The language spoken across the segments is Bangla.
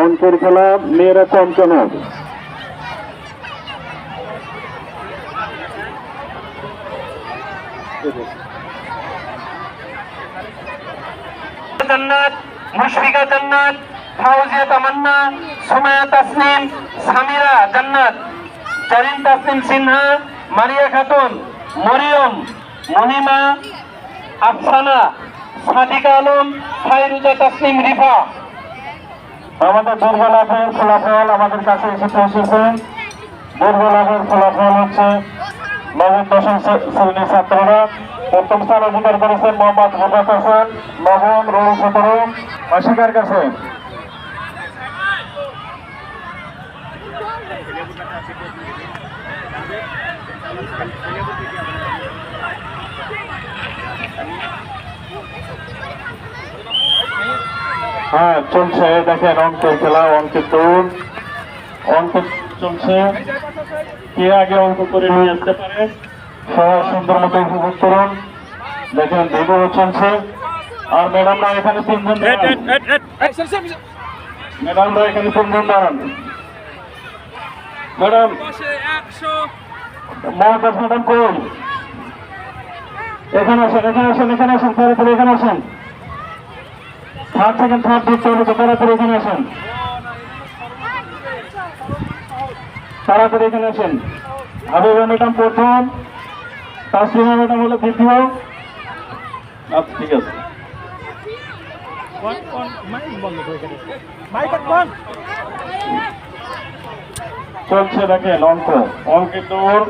অঙ্কের খেলা, মেয়েরা কম কেন জান্নাত, মুশফিকা ফাউজিয়া তামান্না সুমায়া তাসনিম, সামিরা জান্নাত তাসনিম সিনহা, মারিয়া খাতুন, মরিয়ম মহিমা আফসানা, সাদিকা আলম, ফাইরুজা তাসনিম, রিফা। আমাদের দুর্বলাভের ফলাফল আমাদের কাছে এসে পৌঁছেছে। দুর্বলাভের ফলাফল হচ্ছে নবম দশম শ্রে- শ্রেণির ছাত্ররা। প্রথম স্থান অধিকার করেছেন মোহাম্মদ মুজাফ হোসেন। নবম রোল সতেরো। অস্বীকার কাছে হ্যাঁ চলছে দেখেন অঙ্কের খেলা অঙ্কের দৌড়। অঙ্ক চলছে। কে আগে অঙ্ক করে নিয়ে আসতে পারে? সবাই সুন্দর মতো উপভোগ করুন। দেখেন ভিডিও চলছে। আর ম্যাডামরা এখানে তিনজন ম্যাডামরা এখানে তিনজন দাঁড়ান। ম্যাডাম মহাকাশ ম্যাডাম কই? এখানে আসেন এখানে আসেন এখানে আসেন তাড়াতাড়ি এখানে আসেন। থার্ড সেকেন্ড থার্ড দিতে হবে তো তাড়াতাড়ি এখানে আসেন। তাড়াতাড়ি এখানে আসেন। হাবিবা ম্যাডাম প্রথম তাসলিমা ম্যাডাম হলো দ্বিতীয়। আচ্ছা ঠিক আছে। চলছে দেখেন অঙ্ক অঙ্কের দৌড়।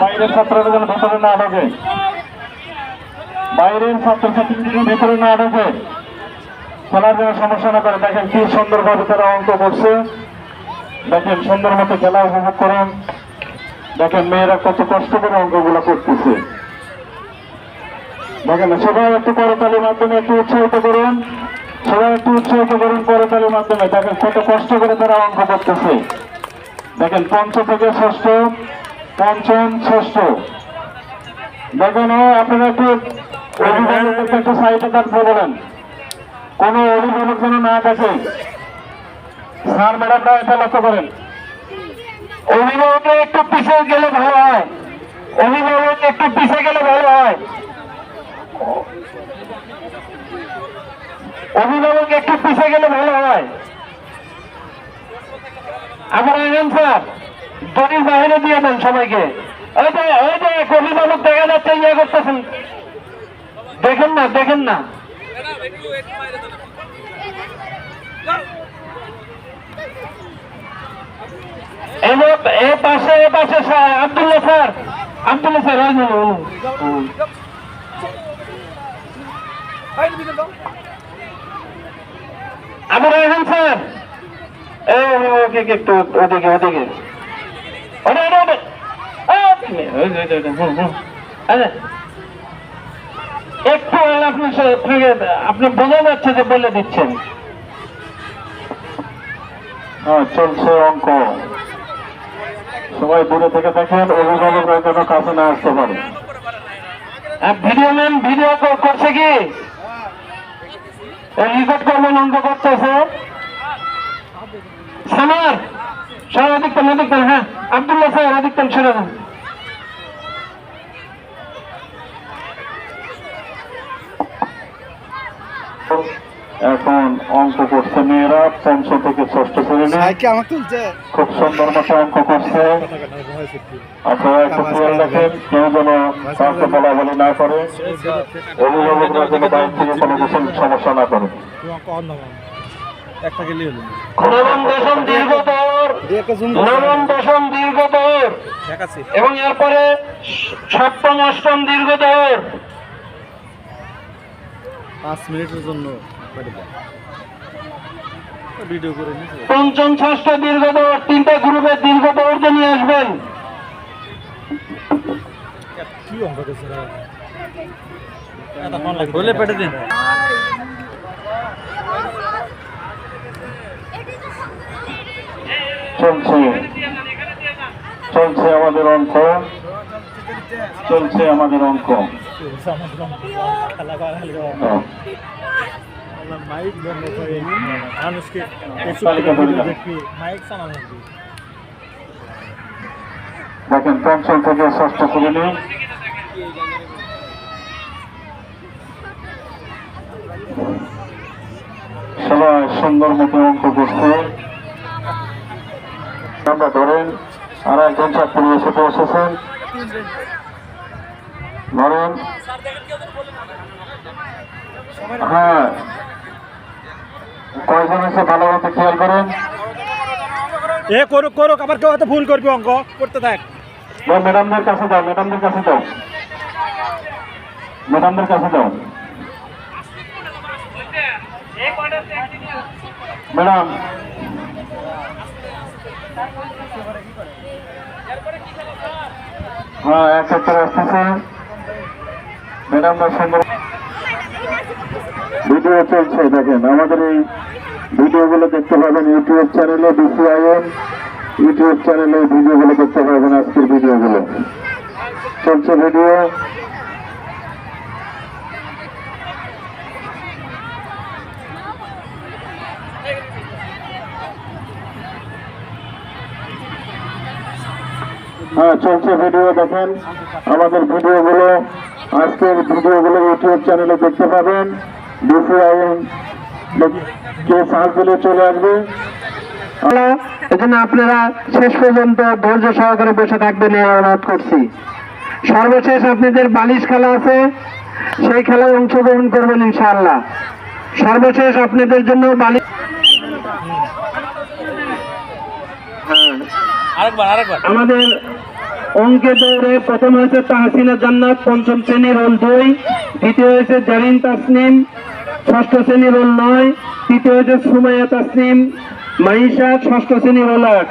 বাইরের ছাত্ররা ভেতরে না ঢোকে। বাইরের ভেতরে না খেলার জন্য সমস্যা না করে। দেখেন কি সুন্দরভাবে তারা অঙ্ক করছে। দেখেন সুন্দর মতো খেলা উপভোগ করেন। দেখেন মেয়েরা কত কষ্ট করে অঙ্কগুলো করতেছে। দেখেন, সবাই একটু করতালির মাধ্যমে একটু উৎসাহিত করুন। সবাই একটু উৎসাহিত করুন করতালির মাধ্যমে। দেখেন কত কষ্ট করে তারা অঙ্ক করতেছে। দেখেন পঞ্চম থেকে ষষ্ঠ পঞ্চম ষষ্ঠ দেখেন আপনারা একটু অভিভাবকদেরকে একটু সাইডে থাকতে বলেন। কোন অভিভাবক যেন না থাকে স্যার ম্যাডামরা এটা লক্ষ্য করেন। অভিভাবকে একটু পিছিয়ে গেলে ভালো হয়। অভিভাবক একটু পিছিয়ে গেলে ভালো হয়। অভিভাবক একটু পিছিয়ে গেলে ভালো হয়। আমার আইন স্যার দড়ির বাহিরে দিয়ে দেন সবাইকে। ওই যে ওই যে এক অভিভাবক দেখা যাচ্ছে ইয়ে করতেছেন। দেখেন না দেখেন না। এ পাশে এ পাশে sir, Abdullah sir Abdullah sir ওই যে, ওই যে। আবু রায়হান স্যার একটু আপনার আপনি বোঝা যাচ্ছে যে বলে দিচ্ছেন। চলছে অঙ্ক। সবাই দূরে থেকে দেখেন অভিভাবকরা যেন কাছে না আসতে পারে। ভিডিও করছে কি? রিকর্ড করবেন অঙ্ক করতেছে। সামার। সর অধিকতম অধিকতম হ্যাঁ। আবদুল্লাহ স্যার অধিকতম সরে যান। এখন অঙ্ক করছে মেয়েরা পঞ্চম থেকে ষষ্ঠ শ্রেণি। খুব সুন্দর মতো অঙ্ক করছে। আপনারা একটু খেয়াল রাখেন কেউ যেন কাউকে বলা বলি না করে। অভিভাবকরা যেন বাইরে থেকে কোনো কিছু সমস্যা না করে। একটা গেলে হলো। নবম দশম দীর্ঘ দৌড় নবম দশম দীর্ঘ দৌড় ঠিক আছে। এবং এরপরে সপ্তম অষ্টম দীর্ঘ দৌড় পাঁচ মিনিটের জন্য ভিডিও করে পঞ্চম ষষ্ঠ দীর্ঘ দৌড় তিনটা গ্রুপের দীর্ঘ দৌড় নিয়ে আসবেন। কি অঙ্ক পেটে দিন। চলছে। চলছে আমাদের অঙ্ক। চলছে আমাদের অঙ্ক। দেখেন পঞ্চম থেকে ষষ্ঠ শ্রেণি সবাই সুন্দর মতো অঙ্ক করছে। আমরা ধরেন আর একজন ছাত্রী এসে পৌঁছেছেন ধরেন। হ্যাঁ। কয়জন এসে ভালো মতো খেয়াল করেন। এ করুক করুক আবার কেউ হয়তো ভুল করবি অঙ্ক করতে থাক ম্যাডামদের কাছে দাও ম্যাডামদের কাছে দাও ম্যাডামদের কাছে দাও ম্যাডাম। হ্যাঁ এক সেক্টর আসতেছে। সুন্দর ভিডিও চলছে, দেখেন, আমাদের এই ভিডিওগুলো দেখতে পাবেন ইউটিউব চ্যানেলে বিসিআইএন ইউটিউব চ্যানেলে ভিডিওগুলো দেখতে পাবেন আজকের ভিডিওগুলো। চলছে ভিডিও। চলছে ভিডিও দেখেন। আমাদের ভিডিওগুলো আজকের ভিডিওগুলো ইউটিউব চ্যানেলে দেখতে পাবেন। বিসিআইএন কে সার্চ দিলে চলে আসবে? এজন্য আপনারা শেষ পর্যন্ত ধৈর্য সহকারে বসে থাকবেন এই অনুরোধ করছি। সর্বশেষ আপনাদের বালিশ খেলা আছে সেই খেলায় অংশগ্রহণ করবেন ইনশাআল্লাহ। সর্বশেষ আপনাদের জন্য বালিশ হ্যাঁ আমাদের অঙ্কে দৌড়ে প্রথম হয়েছে তাহসিনা জান্নাত, পঞ্চম শ্রেণির রোল দুই, দ্বিতীয় হয়েছে জারিন তাসনিম, ষষ্ঠ শ্রেণির রোল নয়, তৃতীয় হয়েছে সুমাইয়া তাসনিম, মাইশা, ষষ্ঠ শ্রেণির রোল আট